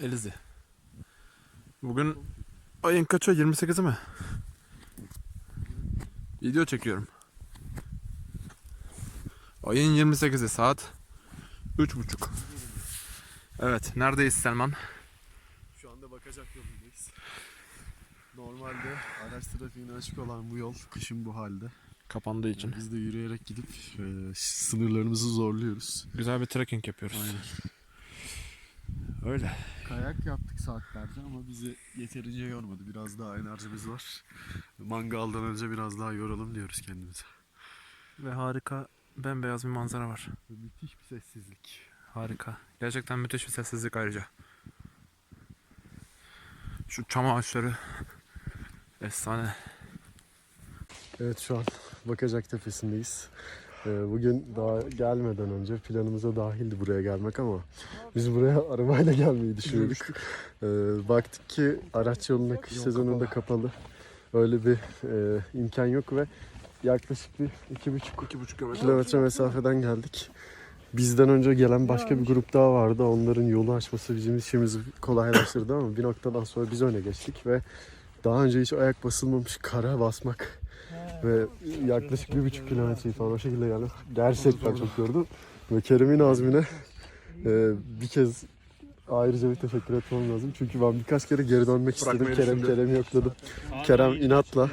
Elizi. Bugün ayın kaçı? 28'i mi? Video çekiyorum. Ayın 28'i saat 3.30. Evet, neredeyiz Selman? Şu anda bakacak yolundayız. Normalde araç trafiğine açık olan bu yol kışın bu halde. Kapandığı için. Biz de yürüyerek gidip e, sınırlarımızı zorluyoruz. Güzel bir trekking yapıyoruz. Aynen. Öyle. Kayak yaptık saatlerce ama bizi yeterince yormadı. Biraz daha enerjimiz var. Mangaldan önce biraz daha yoralım diyoruz kendimize. Ve harika bembeyaz bir manzara var. Müthiş bir sessizlik. Harika. Gerçekten müthiş bir sessizlik ayrıca. Şu çam ağaçları efsane. Evet şu an Bakacak Tepesi'ndeyiz. Ee, Bugün daha gelmeden önce planımıza dahildi buraya gelmek ama biz buraya arabayla gelmeyi düşünüyorduk. Ee, baktık ki araç yolunda kış sezonunda kapalı. Öyle bir e, imkan yok ve yaklaşık bir iki buçuk 2,5 kilometre. kilometre mesafeden geldik. Bizden önce gelen başka bir grup daha vardı. Onların yolu açması bizim işimizi kolaylaştırdı ama bir noktadan sonra biz öne geçtik ve daha önce hiç ayak basılmamış kara basmak ve yaklaşık bir buçuk kilometreyi falan o şekilde yani gerçekten çok gördüm. Ve Kerem'in azmine e, bir kez ayrıca bir teşekkür etmem lazım. Çünkü ben birkaç kere geri dönmek istedim. Kerem. Kerem'i yokladım. Kerem inatla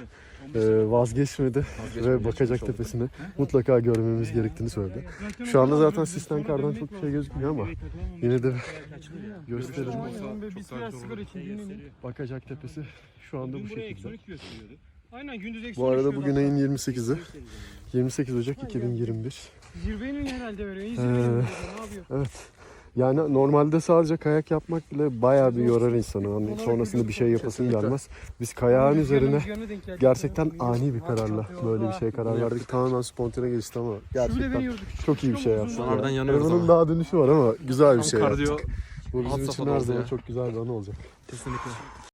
e, vazgeçmedi ve Bakacak Tepesi'ne mutlaka görmemiz gerektiğini söyledi. Şu anda zaten sistem kardan çok bir şey gözükmüyor ama yine de gösterelim. Bakacak Tepesi şu anda bu şekilde. 12 gösteriyordu. Aynen gündüz eksi Bu 12 arada bugün ayın 28'i. 28 Ocak 2021. Zirvenin herhalde veriyor. İyi Ee, zirvenin. Ne yapıyor? Evet. Yani normalde sadece kayak yapmak bile bayağı bir yorar insanı. Hani sonrasında bir şey yapasın gelmez. Biz kayağın üzerine gerçekten ani bir kararla böyle bir şeye karar verdik. Tamamen spontane gelişti ama gerçekten çok iyi bir şey yaptık. Sonradan ya. yanıyoruz ama. daha dönüşü var ama güzel bir şey kardiyo yaptık. Bu bizim için her zaman çok güzel bir anı olacak. kesinlikle.